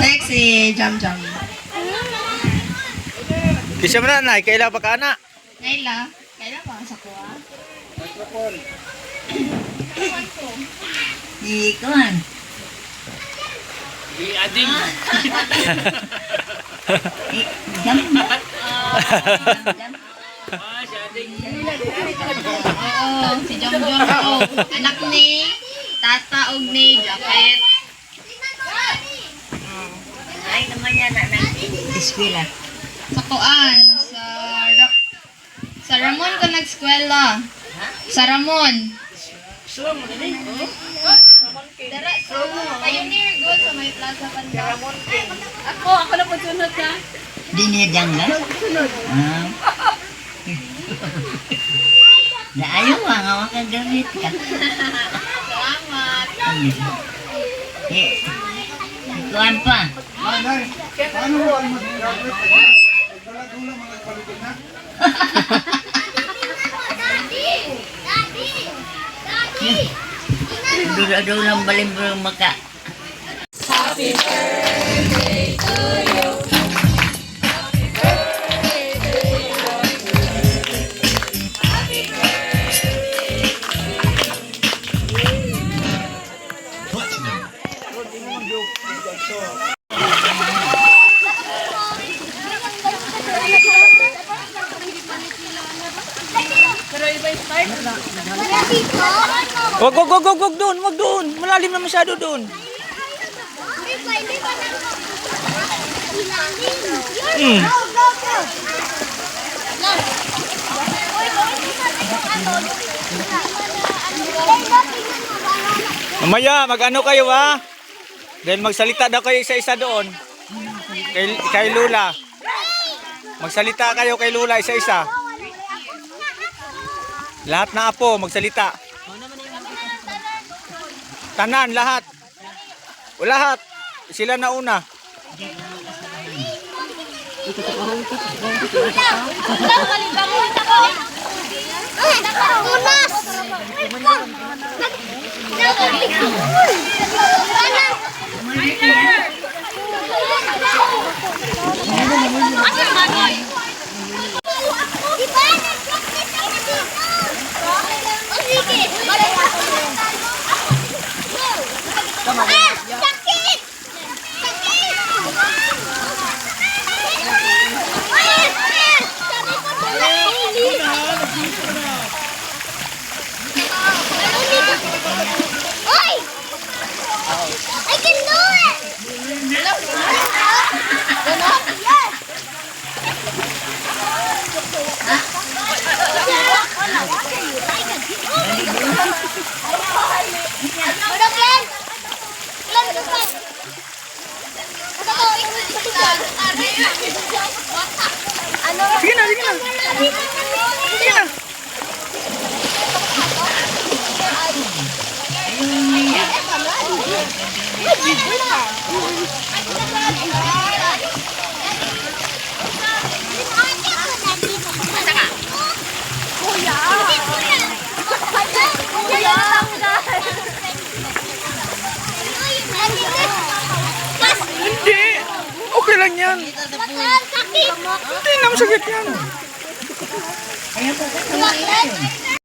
Next si Jam Jam. Kisya mo na, nay. Kaila pa ka na. Naila, kailan ba sa kuha? Ikuan. I-adding. Jam. Ah, si adding. Oo, si Jam Jam. Anak ni Tata og ni Jacket. Ay naman yan na eskwela. Sa kuan, sa Ra- sa Ramon ko nag-eskwela. Sa Ramon. Dara, so, Pioneer Gold sa may plaza banda. Ramon Ako, ako na po sunod ka. Di niya jangga. Ah. Na ayaw nga nga makagamit ka. Salamat. Eh, ikuan pa. Dura-dura lang balim-balim maka. Wag, wag, wag, wag, wag doon, wag doon. Malalim na masyado doon. Hmm. Mamaya, mag-ano kayo ha? Dahil magsalita daw kayo isa-isa doon. Kay, kay Lula. Magsalita kayo kay Lula isa-isa. Lahat na apo, magsalita. Tanan, lahat. O lahat. Sila na una. Oi! ごめんなさい。Hindi. Okay lang yan. sakit! Hindi na masakit yan. Bakit?